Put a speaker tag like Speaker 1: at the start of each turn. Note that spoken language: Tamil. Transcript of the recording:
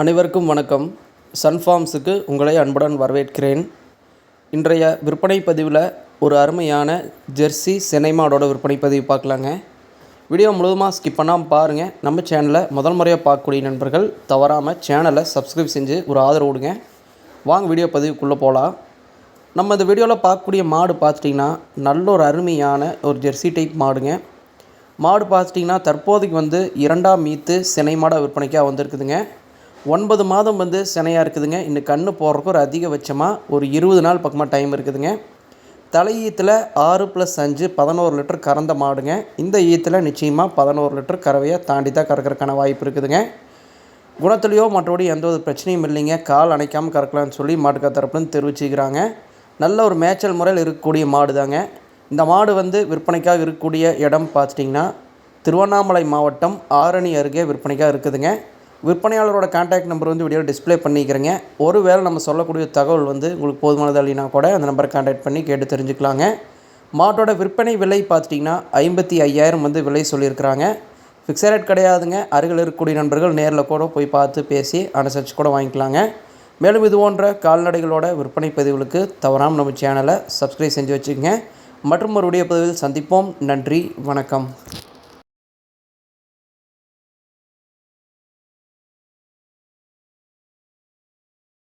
Speaker 1: அனைவருக்கும் வணக்கம். சன்ஃபார்ம்ஸுக்கு உங்களை அன்புடன் வரவேற்கிறேன். இன்றைய விற்பனை பதிவில் ஒரு அருமையான ஜெர்சி செனைமாடோட விற்பனை பதிவு பார்க்கலாங்க. வீடியோ முழுவதுமாக ஸ்கிப் பண்ணாமல் பாருங்கள் நம்ம சேனலை முதல் முறையாக பார்க்கக்கூடிய நண்பர்கள் தவறாமல் சேனலை சப்ஸ்கிரைப் செஞ்சு ஒரு ஆதரவு விடுங்க வாங்க வீடியோ பதிவுக்குள்ளே போகலாம் நம்ம இந்த வீடியோவில் பார்க்கக்கூடிய மாடு பார்த்துட்டிங்கன்னா நல்ல ஒரு அருமையான ஒரு ஜெர்சி டைப் மாடுங்க. மாடு பார்த்துட்டிங்கன்னா தற்போதைக்கு வந்து இரண்டாம் மீத்து சினை மாடாக விற்பனைக்காக வந்திருக்குதுங்க. ஒன்பது மாதம் வந்து சினையாக இருக்குதுங்க. இன்னும் கன்று போடுறக்கு ஒரு அதிகபட்சமாக ஒரு இருபது நாள் பக்கமாக டைம் இருக்குதுங்க. தலை ஈத்தில் ஆறு ப்ளஸ் அஞ்சு பதினோரு லிட்டர் கறந்த மாடுங்க. இந்த ஈத்தில் நிச்சயமாக பதினோரு லிட்டர் கறவையை தாண்டி தான் கறக்கிறதுக்கான வாய்ப்பு இருக்குதுங்க. குணத்துலேயோ மற்றபடி எந்த ஒரு பிரச்சனையும் இல்லைங்க. கால் அணைக்காமல் கறக்கலாம்னு சொல்லி மாட்டுக்கா தரப்புலேருந்து தெரிவிச்சுக்கிறாங்க. நல்ல ஒரு மேய்ச்சல் முறையில் இருக்கக்கூடிய மாடு தாங்க இந்த மாடு வந்து விற்பனைக்காக இருக்கக்கூடிய இடம் பார்த்துட்டிங்கன்னா திருவண்ணாமலை மாவட்டம் ஆரணி அருகே விற்பனைக்காக இருக்குதுங்க. விற்பனையாளரோட கான்டாக்ட் நம்பர் வந்து வீடியோ டிஸ்ப்ளே பண்ணிக்கிறேங்க. ஒரு வேளை நம்ம சொல்லக்கூடிய தகவல் வந்து உங்களுக்கு போதுமானது இல்லைனா கூட அந்த நம்பரை கான்டாக்ட் பண்ணி கேட்டு தெரிஞ்சுக்கலாங்க. மாட்டோட விற்பனை விலை பார்த்துட்டிங்கன்னா ஐம்பத்தி ஐயாயிரம் வந்து விலை சொல்லியிருக்கிறாங்க. ஃபிக்ஸட் ரேட் கிடையாதுங்க. அருகில் இருக்கக்கூடிய நண்பர்கள் நேரில் கூட போய் பார்த்து பேசி அனுசரித்து கூட வாங்கிக்கலாங்க. மேலும் இது போன்ற கால்நடைகளோட விற்பனை பதிவுகளுக்கு தவறாமல் நம்ம சேனலை சப்ஸ்கிரைப் செஞ்சு வச்சுக்கோங்க. மற்றும் ஒரு வீடியோ பதிவில் சந்திப்போம். நன்றி. வணக்கம்.